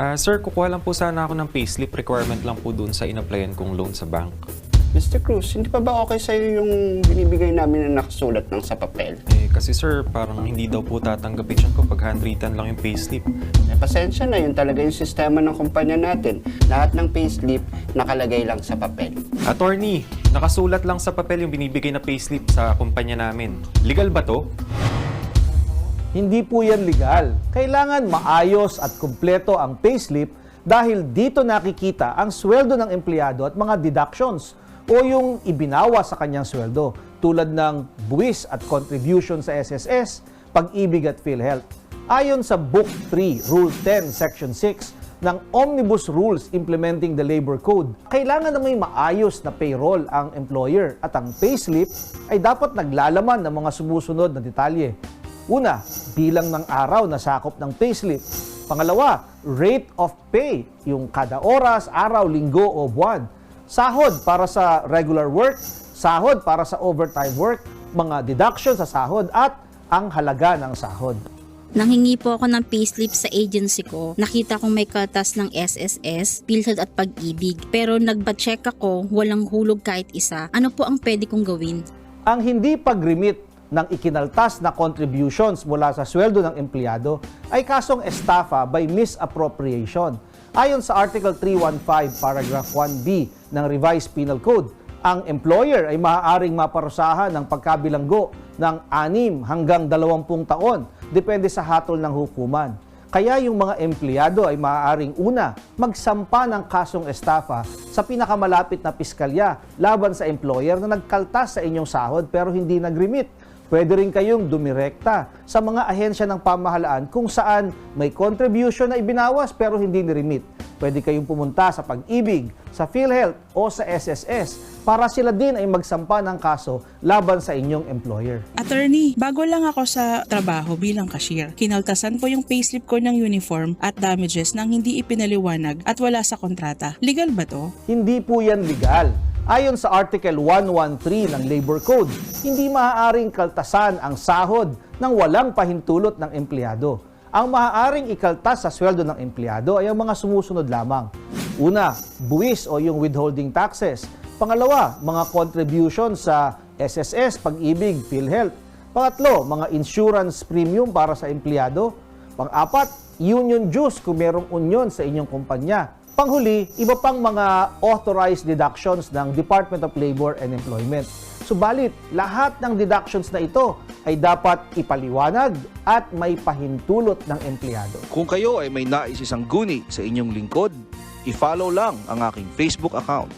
Ah, sir, kukuha lang po sana ako ng payslip requirement lang po dun sa in-applyan kong loan sa bank. Mr. Cruz, hindi pa ba okay sa'yo yung binibigay namin na nakasulat ng sa papel? Eh, kasi sir, parang hindi daw po tatanggapin siya ko pag handwritten lang yung payslip. Eh, pasensya na, yun talaga yung sistema ng kumpanya natin. Lahat ng payslip nakalagay lang sa papel. Attorney, nakasulat lang sa papel yung binibigay na payslip sa kumpanya namin. Legal ba to? Hindi po yan legal. Kailangan maayos at kumpleto ang payslip dahil dito nakikita ang sweldo ng empleyado at mga deductions o yung ibinawa sa kanyang sweldo tulad ng buwis at contribution sa SSS, pag-ibig at PhilHealth. Ayon sa Book 3, Rule 10, Section 6 ng Omnibus Rules Implementing the Labor Code, kailangan na may maayos na payroll ang employer at ang payslip ay dapat naglalaman ng mga sumusunod na detalye. Una, bilang ng araw na sakop ng payslip. Pangalawa, rate of pay, yung kada oras, araw, linggo o buwan. Sahod para sa regular work, sahod para sa overtime work, mga deduction sa sahod at ang halaga ng sahod. Nanghingi po ako ng payslip sa agency ko. Nakita kong may kaltas ng SSS, PhilHealth at Pag-ibig. Pero nagba-check ako, walang hulog kahit isa. Ano po ang pwede kong gawin? Ang hindi pag-remit ng ikinaltas na contributions mula sa sweldo ng empleyado ay kasong estafa by misappropriation. Ayon sa Article 315, Paragraph 1B ng Revised Penal Code, ang employer ay maaaring maparusahan ng pagkabilanggo ng 6 hanggang 20 taon, depende sa hatol ng hukuman. Kaya yung mga empleyado ay maaaring una, magsampa ng kasong estafa sa pinakamalapit na piskalya laban sa employer na nagkaltas sa inyong sahod pero hindi nag-remit. Pwede rin kayong dumirekta sa mga ahensya ng pamahalaan kung saan may contribution na ibinawas pero hindi ni-remit. Pwede kayong pumunta sa Pag-ibig, sa PhilHealth o sa SSS para sila din ay magsampa ng kaso laban sa inyong employer. Attorney, bago lang ako sa trabaho bilang cashier. Kinaltasan po yung payslip ko ng uniform at damages nang hindi ipinaliwanag at wala sa kontrata. Legal ba to? Hindi po yan legal. Ayon sa Article 113 ng Labor Code, hindi maaaring kaltasan ang sahod ng walang pahintulot ng empleyado. Ang maaaring ikaltas sa sweldo ng empleyado ay ang mga sumusunod lamang. Una, buwis o yung withholding taxes. Pangalawa, mga contribution sa SSS, Pag-ibig, PhilHealth. Pangatlo, mga insurance premium para sa empleyado. Pang-apat, union dues kung merong union sa inyong kumpanya. Panghuli, iba pang mga authorized deductions ng Department of Labor and Employment. Subalit, lahat ng deductions na ito ay dapat ipaliwanag at may pahintulot ng empleyado. Kung kayo ay may nais isang guni sa inyong lingkod, i-follow lang ang aking Facebook account